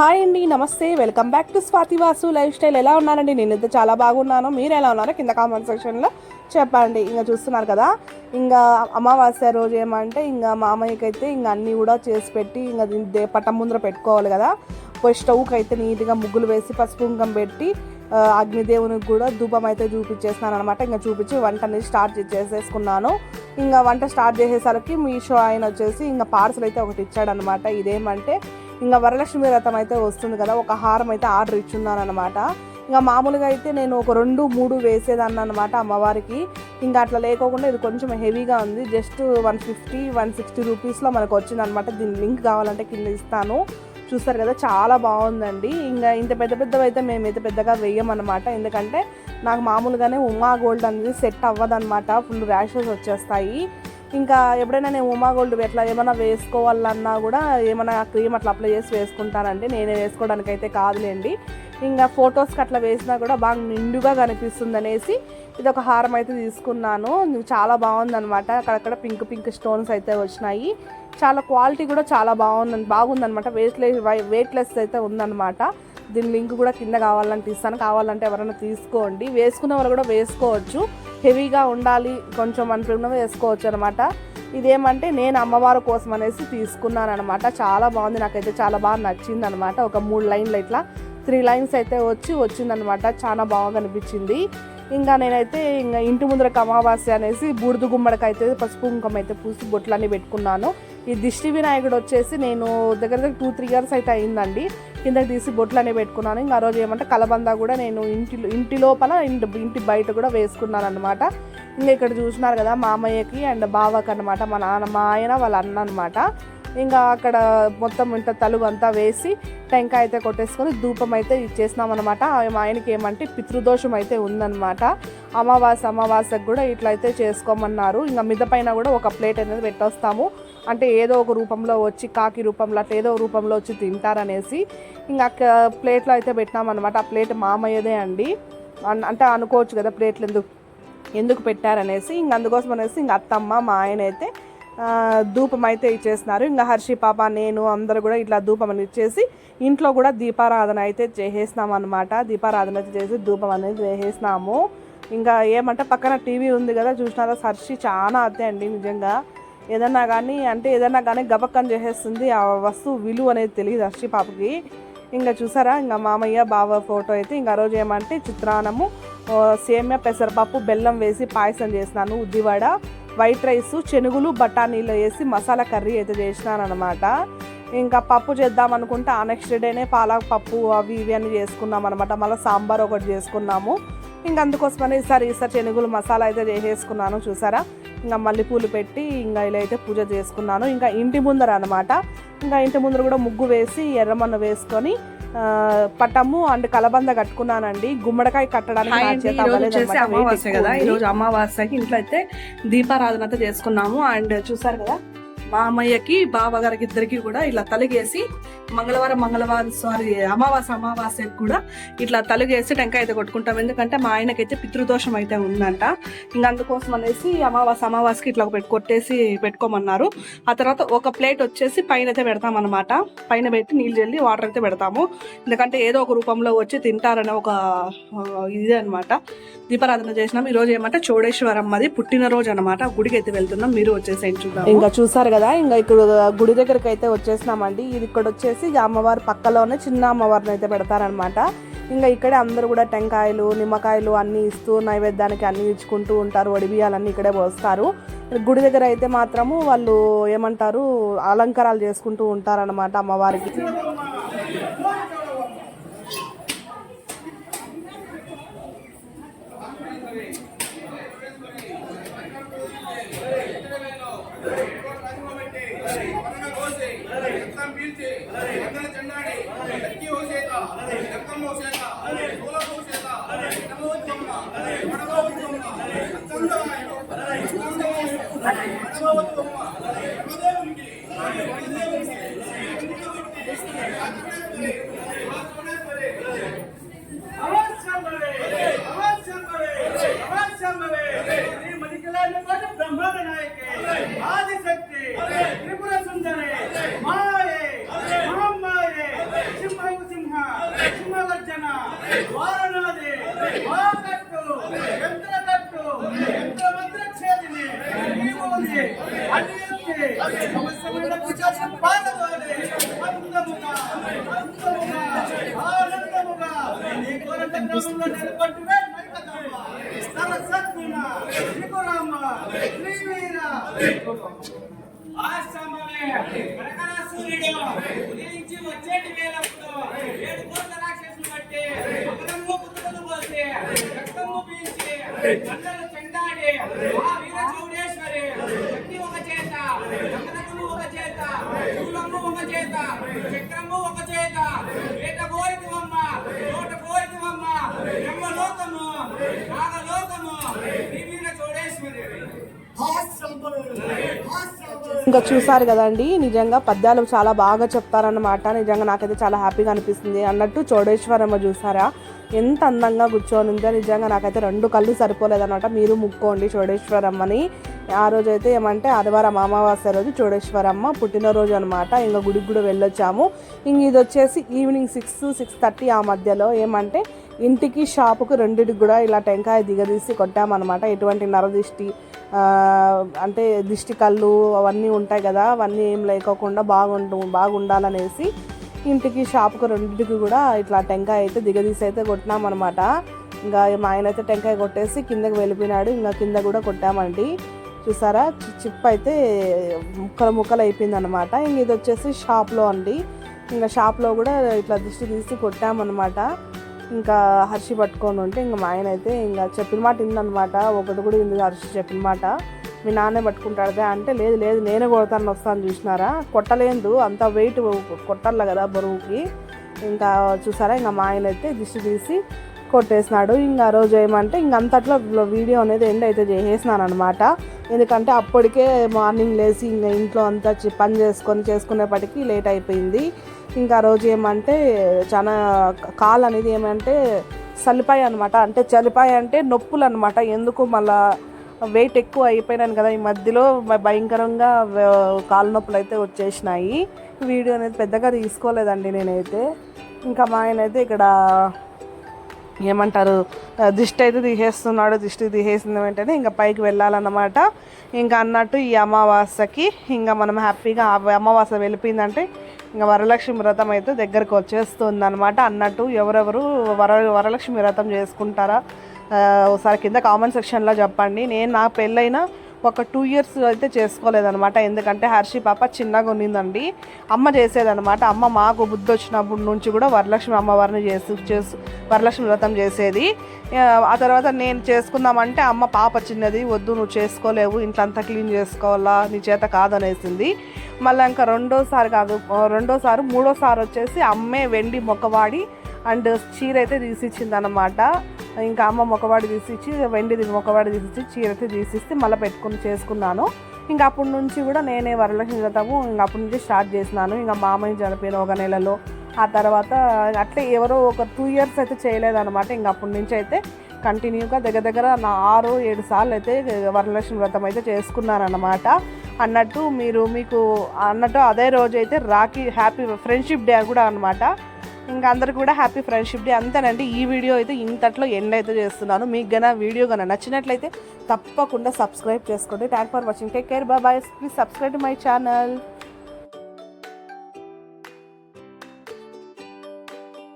Hi అండి నమస్తే. Welcome back to Swathi Vasu lifestyle. ఎలా ఉన్నారండి? నేనైతే చాలా బాగున్నాను. మీరు ఎలా ఉన్నారో కింద కామెంట్ సెక్షన్లో చెప్పండి. ఇంకా చూస్తున్నారు కదా ఇంకా అమావాస్య రోజు ఏమంటే ఇంకా మామయ్యకి అయితే ఇంకా అన్నీ కూడా చేసి పెట్టి ఇంకా దీన్ని దే పట్టం ముందర పెట్టుకోవాలి కదా. పోయి స్టవ్కి అయితే నీట్గా ముగ్గులు వేసి పసుపు కుంకం పెట్టి అగ్నిదేవునికి కూడా ధూపం అయితే చూపించేస్తున్నాను అనమాట ఇంకా చూపించి వంట అనేది స్టార్ట్ చేసేసుకున్నాను. ఇంకా వంట స్టార్ట్ చేసేసరికి మీషో ఆయన వచ్చేసి ఇంకా పార్సల్ అయితే ఒకటి ఇచ్చాడనమాట ఇదేమంటే ఇంకా వరలక్ష్మి వ్రతం అయితే వస్తుంది కదా ఒక హారం అయితే ఆర్డర్ ఇచ్చున్నాను అనమాట ఇంకా మామూలుగా అయితే నేను ఒక రెండు మూడు వేసేదాన్ని అనమాట అమ్మవారికి. ఇంకా అట్లా లేకోకుండా ఇది కొంచెం హెవీగా ఉంది. Just one fifty one sixty రూపీస్లో మనకు వచ్చింది అనమాట దీని లింక్ కావాలంటే కింద ఇస్తాను. చూస్తారు కదా చాలా బాగుందండి. ఇంకా ఇంత పెద్ద పెద్దవి అయితే మేమైతే పెద్దగా వేయమన్నమాట ఎందుకంటే నాకు మామూలుగానే ఉమా గోల్డ్ అనేది సెట్ అవ్వదన్నమాట. ఫుల్ ర్యాషెస్ వచ్చేస్తాయి. ఇంకా ఎప్పుడైనా నేను ఉమా గోల్డ్ ఎట్లా ఏమైనా వేసుకోవాలన్నా కూడా ఏమైనా క్రీమ్ అట్లా అప్లై చేసి వేసుకుంటానండి నేనే వేసుకోవడానికి అయితే కాదులేండి. ఇంకా ఫొటోస్కి అట్లా వేసినా కూడా బాగా నిండుగా కనిపిస్తుంది అనేసి ఇది ఒక హారం అయితే తీసుకున్నాను. చాలా బాగుందనమాట అక్కడక్కడ పింక్ పింక్ స్టోన్స్ అయితే వచ్చినాయి. చాలా క్వాలిటీ కూడా చాలా బాగుంది బాగుందన్నమాట. వెయిట్లెస్ వెయిట్లెస్ అయితే ఉందన్నమాట. దీని లింక్ కూడా కింద కావాలంటే ఇస్తాను. కావాలంటే ఎవరైనా తీసుకోండి. వేసుకునే వాళ్ళు కూడా వేసుకోవచ్చు. హెవీగా ఉండాలి. కొంచెం అనుకున్న వేసుకోవచ్చు అనమాట ఇదేమంటే నేను అమ్మవారి కోసం అనేసి తీసుకున్నాను అనమాట చాలా బాగుంది. నాకైతే చాలా బాగా నచ్చింది అనమాట ఒక మూడు లైన్లు ఇట్లా త్రీ లైన్స్ అయితే వచ్చి వచ్చిందనమాట చాలా బాగా అనిపించింది. ఇంకా నేనైతే ఇంకా ఇంటి ముందర అమావాస్య అనేసి బూడిద గుమ్మడికైతే పసుపు కుంకుమ అయితే పూసి బొట్లన్నీ పెట్టుకున్నాను. ఈ దిష్టి వినాయకుడు వచ్చేసి నేను దగ్గర దగ్గర టూ త్రీ ఇయర్స్ అయితే అయిందండి. కిందకి తీసి బొట్లు అనేవి పెట్టుకున్నాను. ఇంకా ఆ రోజు ఏమంటే కలబంద కూడా నేను ఇంటి ఇంటి లోపల ఇంటి ఇంటి బయట కూడా వేసుకున్నాను అనమాట ఇంకా ఇక్కడ చూసినారు కదా మామయ్యకి అండ్ బావకి అనమాట మా నాన్న మా ఆయన వాళ్ళ అన్న అనమాట ఇంకా అక్కడ మొత్తం ఇంత తలుగు అంతా వేసి టెంకాయ అయితే కొట్టేసుకొని ధూపం అయితే ఇచ్చేసినాం అనమాట మా ఆయనకి ఏమంటే పితృదోషం అయితే ఉందన్నమాట. అమావాస్య అమావాస్యకు కూడా ఇట్లా అయితే చేసుకోమన్నారు. ఇంకా మిద పైన కూడా ఒక ప్లేట్ అనేది పెట్టొస్తాము. అంటే ఏదో ఒక రూపంలో వచ్చి కాకి రూపంలో అట్లా ఏదో రూపంలో వచ్చి తింటారనేసి ఇంకా ప్లేట్లో అయితే పెట్టినామన్నమాట. ఆ ప్లేట్ మామయ్యదే అండి. అన్- అంటే అనుకోవచ్చు కదా ప్లేట్లు ఎందుకు ఎందుకు పెట్టారనేసి ఇంక అందుకోసం అనేసి ఇంక అత్తమ్మ మా ఆయన అయితే ధూపం అయితే ఇచ్చేస్తున్నారు ఇంకా హర్షి పాప నేను అందరూ కూడా ఇట్లా ధూపం అని ఇచ్చేసి ఇంట్లో కూడా దీపారాధన అయితే చేసేసినాం అనమాట దీపారాధన అయితే చేసి ధూపం అనేది చేసేసినాము. ఇంకా ఏమంటే పక్కన టీవీ ఉంది కదా చూసినారా? హర్షి చాలా అదే అండి నిజంగా. ఏదన్నా కానీ అంటే ఏదన్నా కానీ గబక్కని చేసేస్తుంది. ఆ వస్తువు విలువ అనేది తెలియదు హర్షి పాపకి. ఇంకా చూసారా? ఇంకా మామయ్య బావ ఫోటో అయితే ఇంకా రోజు ఏమంటే చిత్రాన్నము సేమ్య పెసరపప్పు బెల్లం వేసి పాయసం చేసినాను ఉద్దివడ. వైట్ రైస్ చెనుగులు బఠానీలు వేసి మసాలా కర్రీ అయితే చేసినాను అనమాట ఇంకా పప్పు చేద్దాం అనుకుంటే ఆ నెక్స్ట్ డేనే పాలక్ పప్పు అవి ఇవి అని చేసుకున్నాం అనమాట మళ్ళీ సాంబార్ ఒకటి చేసుకున్నాము. ఇంకా అందుకోసమని ఈసారి ఈసారి చెనుగులు మసాలా అయితే చేసేసుకున్నాను చూసారా? ఇంకా మల్లెపూలు పెట్టి ఇంకా ఇలా అయితే పూజ చేసుకున్నాను. ఇంకా ఇంటి ముందర అనమాట ఇంకా ఇంటి ముందర కూడా ముగ్గు వేసి ఎర్రమన్ను వేసుకొని ఆ, పట్టము అండ్ కలబంద కట్టుకున్నానండి. గుమ్మడికాయ కట్టడానికి అమావాస్య కదా. అమావాస్యకి ఇంట్లో అయితే దీపారాధన అయితే చేసుకున్నాము. అండ్ చూసారు కదా మా అమ్మయ్యకి బావగారికి ఇద్దరికి కూడా ఇలా తలుగేసి మంగళవారం మంగళవారం సారీ అమావాస్య అమావాస్యకి కూడా ఇట్లా తలుగేసి టెంకాయ అయితే కొట్టుకుంటాం. ఎందుకంటే మా ఆయనకైతే పితృదోషం అయితే ఉందంట. ఇంకా అందుకోసం అనేసి అమావాస్య అమావాస్యకి ఇట్లా పెట్టి కొట్టేసి పెట్టుకోమన్నారు. ఆ తర్వాత ఒక ప్లేట్ వచ్చేసి పైన అయితే పెడతాం అనమాట పైన పెట్టి నీళ్ళు చల్లి వాటర్ అయితే పెడతాము. ఎందుకంటే ఏదో ఒక రూపంలో వచ్చి తింటారనే ఒక ఇది అనమాట దీపారాధన చేసినాం ఈ రోజు ఏమంటే చోడేశ్వరమ్మది పుట్టినరోజు అనమాట గుడికి అయితే వెళ్తున్నాం. మీరు వచ్చేసేయండి చూద్దాం ఇంకా చూసారు కదా ఇంకా ఇక్కడ గుడి దగ్గరికి అయితే వచ్చేసినామండి. ఇది ఇక్కడ వచ్చేసి ఇక అమ్మవారి పక్కలోనే చిన్న అమ్మవారిని అయితే పెడతారనమాట. ఇంకా ఇక్కడే అందరూ కూడా టెంకాయలు నిమ్మకాయలు అన్నీ ఇస్తూ నైవేద్యానికి అన్ని ఇచ్చుకుంటూ ఉంటారు. వడిబియ్యాలన్నీ ఇక్కడే పోస్తారు. గుడి దగ్గర అయితే మాత్రము వాళ్ళు ఏమంటారు అలంకారాలు చేసుకుంటూ ఉంటారనమాట అమ్మవారికి. Смотри. సమస్యమైన విచారం పాదవాలి అద్భుతముగా అద్భుతముగా ఆనందముగా నీ కోరంత గ్రామంలో నిలబడివే సరసత్వ త్రిపురామ త్రివీర. ఆశ్రమమే ప్రకాశూర్యుడు ఉదయించి వచ్చేటి వేలప్పుడు ఏడు కోట్ల రాక్షసులు పట్టి అమరము పుత్రులు పోతే రక్తము పీల్చి అందరూ ఇంకా చూసారు కదండి నిజంగా పద్యాలు చాలా బాగా చెప్తారన్నమాట. నిజంగా నాకైతే చాలా హ్యాపీగా అనిపిస్తుంది అన్నట్టు చోడేశ్వరమ్మ చూసారా? ఎంత అందంగా కూర్చొని ఉందో నిజంగా నాకైతే రెండు కళ్ళు సరిపోలేదన్నమాట. మీరు ముక్కోండి చోడేశ్వరమ్మని. ఆ రోజు అయితే ఏమంటే ఆదివారం అమావాస్య రోజు చోడేశ్వరమ్మ పుట్టినరోజు అనమాట ఇంకా గుడికి కూడా వెళ్ళొచ్చాము. ఇంక ఇది వచ్చేసి ఈవినింగ్ సిక్స్ సిక్స్ థర్టీ ఆ మధ్యలో ఏమంటే ఇంటికి షాపుకు రెండింటికి కూడా ఇలా టెంకాయ దిగదీసి కొట్టామన్నమాట. ఎటువంటి నరదిష్టి అంటే దిష్టి కళ్ళు అవన్నీ ఉంటాయి కదా అవన్నీ ఏం లేకోకుండా బాగుంటు బాగుండాలనేసి ఇంటికి షాప్కి రెండింటికి కూడా ఇట్లా టెంకాయ అయితే దిగదీసి అయితే కొట్టినామన్నమాట. ఇంకా మా ఆయన అయితే టెంకాయ కొట్టేసి కిందకి వెళ్ళిపోయినాడు. ఇంకా కింద కూడా కొట్టామండి. చూసారా? చిప్ అయితే ముక్కలు ముక్కలు అయిపోయింది అనమాట ఇంక ఇది వచ్చేసి షాప్లో అండి. ఇంకా షాప్లో కూడా ఇట్లా దిష్టి తీసి కొట్టామన్నమాట. ఇంకా హర్షి పట్టుకొని ఉంటే ఇంకా మా ఆయన అయితే ఇంకా చెప్పిన మాట ఇందనమాట ఒకటి కూడా ఇంది హర్షి చెప్పిన మాట. మీ నాన్నే పట్టుకుంటాడుదే అంటే లేదు లేదు నేనే కొడతాను వస్తాను చూసినారా? కొట్టలేదు అంత వెయిట్ కొట్టాలి కదా బరువుకి. ఇంకా చూసారా ఇంకా మా ఆయన అయితే దిష్టి తీసి కొట్టేసినాడు. ఇంకా ఆ రోజు ఏమంటే ఇంక అంతట్లో వీడియో అనేది ఎండ్ అయితే చేసేసినాను అనమాట ఎందుకంటే అప్పటికే మార్నింగ్ లేచి ఇంకా ఇంట్లో అంతా పని చేసుకొని చేసుకునేప్పటికీ లేట్ అయిపోయింది. ఇంకా ఆ రోజు ఏమంటే చాలా కాలు అనేది ఏమంటే చలిపాయ అనమాట అంటే చలిపాయ అంటే నొప్పులు అనమాట ఎందుకు మళ్ళీ వెయిట్ ఎక్కువ అయిపోయినాను కదా ఈ మధ్యలో భయంకరంగా కాలు నొప్పులు అయితే వచ్చేసినాయి. వీడియో అనేది పెద్దగా తీసుకోలేదండి నేనైతే. ఇంకా మా ఆయన అయితే ఇక్కడ ఏమంటారు దిష్టి అయితే తీసేస్తున్నాడు దిష్టి తీసేసిన వెంటనే ఇంకా పైకి వెళ్ళాలన్నమాట. ఇంకా అన్నట్టు ఈ అమావాస్యకి ఇంకా మనం హ్యాపీగా అమావాస్య వెళ్ళిపోయిందంటే ఇంకా వరలక్ష్మి వ్రతం అయితే దగ్గరకు వచ్చేస్తుంది అనమాట అన్నట్టు ఎవరెవరు వర వరలక్ష్మి వ్రతం చేసుకుంటారా ఒకసారి కింద కామెంట్ సెక్షన్లో చెప్పండి. నేను నా పెళ్ళైన ఒక టూ ఇయర్స్ అయితే చేసుకోలేదనమాట ఎందుకంటే హర్షి పాప చిన్నగా ఉన్నిందండి. అమ్మ చేసేదనమాట అమ్మ మాకు బుద్ధి వచ్చినప్పటి నుంచి కూడా వరలక్ష్మి అమ్మవారిని చేసి చేసు వరలక్ష్మి వ్రతం చేసేది. ఆ, తర్వాత నేను చేసుకుందామంటే అమ్మ పాప చిన్నది వద్దు నువ్వు చేసుకోలేవు ఇంట్లో అంతా క్లీన్ చేసుకోవాలా నీ చేత కాదనేసింది. మళ్ళీ ఇంకా రెండోసారి కాదు రెండోసారి మూడోసారి వచ్చేసి అమ్మే వెండి మొక్కవాడి అండ్ చీర అయితే తీసిచ్చిందనమాట ఇంకా అమ్మ మొక్కవాడి తీసిచ్చి వెండిది మొక్కవాడి తీసిచ్చి చీర తీసిస్తే మళ్ళీ పెట్టుకుని చేసుకున్నాను. ఇంకా అప్పటి నుంచి కూడా నేనే వరలక్ష్మి వ్రతము ఇంకా అప్పటి నుంచి స్టార్ట్ చేసినాను. ఇంకా మామయ్య చనిపోయిన ఒక నెలలో ఆ తర్వాత అట్లే ఎవరో ఒక టూ ఇయర్స్ అయితే చేయలేదన్నమాట. ఇంకా అప్పటి నుంచి అయితే కంటిన్యూగా దగ్గర దగ్గర నా ఆరు ఏడు సార్లు అయితే వరలక్ష్మి వ్రతం అయితే చేసుకున్నానన్నమాట. అన్నట్టు మీరు మీకు అన్నట్టు అదే రోజు అయితే రాఖీ హ్యాపీ ఫ్రెండ్షిప్ డే కూడా అనమాట ఇంకా అందరు కూడా హ్యాపీ ఫ్రెండ్షిప్ డే అంతేనండి. ఈ వీడియో అయితే ఇంతట్లో ఎండ్ అయితే చేస్తున్నాను. మీకు గన వీడియో కనుక నచ్చినట్లయితే తప్పకుండా సబ్స్క్రైబ్ చేసుకోండి. Thank for watching. Take care. Bye please subscribe my channel.